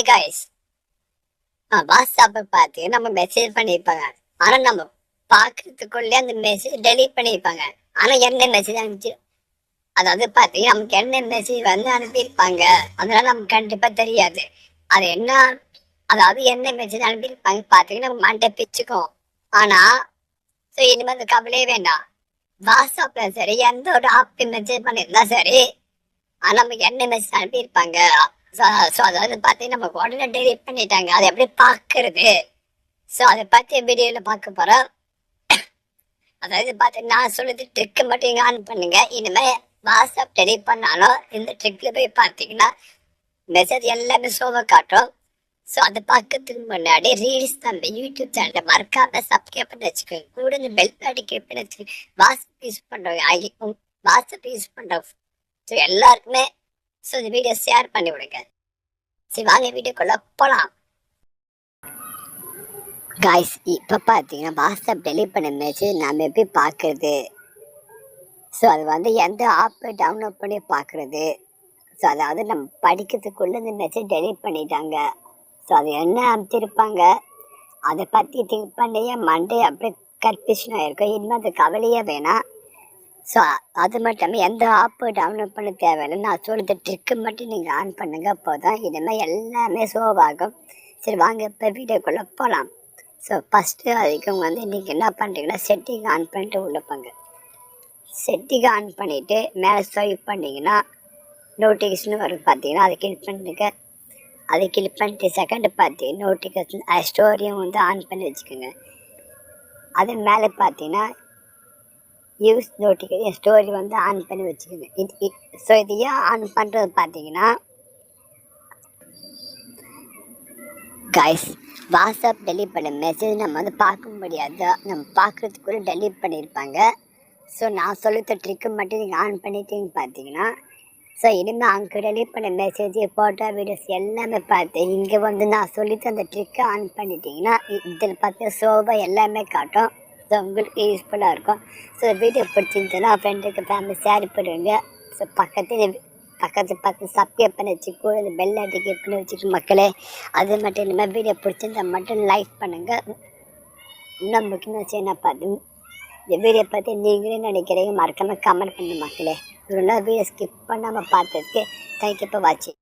Hi guys வாட்ஸ்அப்பை பார்த்து நம்ம மெசேஜ் பண்ணியிருப்பாங்க. ஆனா நம்ம பார்க்கறதுக்குள்ளே அந்த மெசேஜ் டெலீட் பண்ணியிருப்பாங்க. ஆனா என்ன மெசேஜ் அனுப்பிச்சு அதாவது பார்த்தீங்கன்னா நமக்கு என்ன மெசேஜ் வந்து அனுப்பியிருப்பாங்க? அதனால நமக்கு கண்டிப்பா தெரியாது. அது என்ன அதாவது என்ன மெசேஜ் அனுப்பியிருப்பாங்க பார்த்தீங்கன்னா நம்ம மண்டை பிச்சுக்கும். ஆனா ஸோ இனிமேல் அந்த கவலையே வேண்டாம். வாட்ஸ்அப்ல சரி எந்த ஒரு ஆப் மெசேஜ் பண்ணியிருந்தா சரி ஆனா நமக்கு என்ன மெசேஜ் அனுப்பியிருப்பாங்க? ஸோ அதாவது பார்த்தீங்கன்னா நம்ம உடனே டெலிட் பண்ணிட்டாங்க. அதை எப்படி பார்க்கறது ஸோ அதை பற்றி வீடியோவில் பார்க்க போகிறோம் அதாவது பார்த்து நான் சொல்லுது ட்ரிக்கு மட்டும் இங்கே ஆன் பண்ணுங்க. இனிமேல் வாட்ஸ்அப் டெலிட் பண்ணாலும் இந்த ட்ரிக்கில் போய் பார்த்தீங்கன்னா மெசேஜ் எல்லாமே சோவை காட்டும். ஸோ அதை பார்க்கறதுக்கு முன்னாடி ரீல்ஸ் நம்ம யூடியூப் சேனலை மறக்காம சப்ஸ்கிரைப் பண்ணி வச்சுக்கோங்க. கூட இந்த பெல் பாடி கிளிக் பண்ணி வச்சுக்கோங்க. வாட்ஸ்அப் யூஸ் பண்ணுறவங்க வாட்ஸ்அப் யூஸ் பண்ணுறவங்க ஸோ எல்லாருக்குமே ஸோ இந்த வீடியோ ஷேர் பண்ணி விடுங்க. சரி வாங்க வீடியோக்குள்ள போகலாம் காய்ஸ் இப்போ பார்த்தீங்கன்னா வாட்ஸ்அப் டெலிட் பண்ண மெசேஜ் நம்ம எப்படி பார்க்குறது ஸோ அது வந்து எந்த ஆப்பை டவுன்லோட் பண்ணி பார்க்குறது ஸோ அதாவது நம்ம படிக்கிறதுக்குள்ளே இந்த மெசேஜ் டெலிட் பண்ணிட்டாங்க. ஸோ அது என்ன அமைச்சிருப்பாங்க அதை பற்றி திங்க் பண்ணியே மண்டே அப்படியே கன்ஃபியூஷன் ஆகிருக்கும் இனிமேல் அது கவலையே வேணாம். ஸோ அது மட்டும் இல்லாமல் எந்த ஆப்பு டவுன்லோட் பண்ண தேவையில்லை. நான் சொல்கிற ட்ரிக்கு மட்டும் நீங்கள் ஆன் பண்ணுங்க தான் இனிமேல் எல்லாமே சோவாகும் சரி வாங்க இப்போ வீடியோக்குள்ளே போகலாம் ஸோ ஃபஸ்ட்டு அதுக்கு வந்து நீங்கள் என்ன பண்ணுறீங்கன்னா செட்டிங் ஆன் பண்ணிட்டு உள்ளே போங்க. செட்டிங் ஆன் பண்ணிவிட்டு மேலே ஸ்வைப் பண்ணிங்கன்னா நோட்டிஃபிகேஷன் வரும் பார்த்தீங்கன்னா அதை கிளிக் பண்ணுங்க. அதை கிளிக் பண்ணிட்டு செகண்ட் பார்த்து நோட்டிஃபிகேஷன் ஸ்டோரியும் வந்து ஆன் பண்ணி வச்சுக்கோங்க. அது மேலே பார்த்தீங்கன்னா யூஸ் நோட்டிஃபிகேஷன் ஸ்டோரி வந்து ஆன் பண்ணி வச்சுக்கோங்க. இது ஸோ இது ஏன் ஆன் பண்ணுறது பார்த்தீங்கன்னா கைஸ் வாட்ஸ்அப் டெலிட் பண்ண மெசேஜ் நம்ம வந்து பார்க்க முடியாது நம்ம பார்க்குறதுக்குள்ளே டெலிட் பண்ணியிருப்பாங்க. ஸோ நான் சொல்லித்த ட்ரிக்கு மட்டும் நீங்கள் ஆன் பண்ணிட்டீங்க பார்த்தீங்கன்னா ஸோ இனிமேல் அங்கே டெலிட் பண்ண மெசேஜ் ஃபோட்டோ வீடியோஸ் எல்லாமே பார்த்து இங்கே வந்து நான் சொல்லித்த அந்த ட்ரிக்கை ஆன் பண்ணிட்டீங்கன்னா இதில் பார்த்து சோபா எல்லாமே காட்டும். ஸோ உங்களுக்கு யூஸ்ஃபுல்லாக இருக்கும். ஸோ வீடியோ பிடிச்சிருந்துச்சுன்னா ஃப்ரெண்டுக்கு ஃபேமிலி ஷேர் பண்ணுவீங்க ஸோ பக்கத்தில் பக்கத்து பக்கத்து சப்ஸ்கிரைப் பண்ணி வச்சுக்கோ இந்த பெல் அடிக்க பண்ணி வச்சுக்கோ மக்களே. அது மட்டும் இல்லாமல் வீடியோ பிடிச்சிருந்தா மட்டும் லைக் பண்ணுங்கள் இன்னும் முக்கியமாக செய்ய பார்த்து இந்த வீடியோ பற்றி நீங்களே நினைக்கிறீங்க மறக்காமல் கமெண்ட் பண்ணு மக்களே. ஒரு நாள் வீடியோ ஸ்கிப் பண்ணாமல் பார்த்ததுக்கு தேங்க்யூ இப்போ வாட்சிங்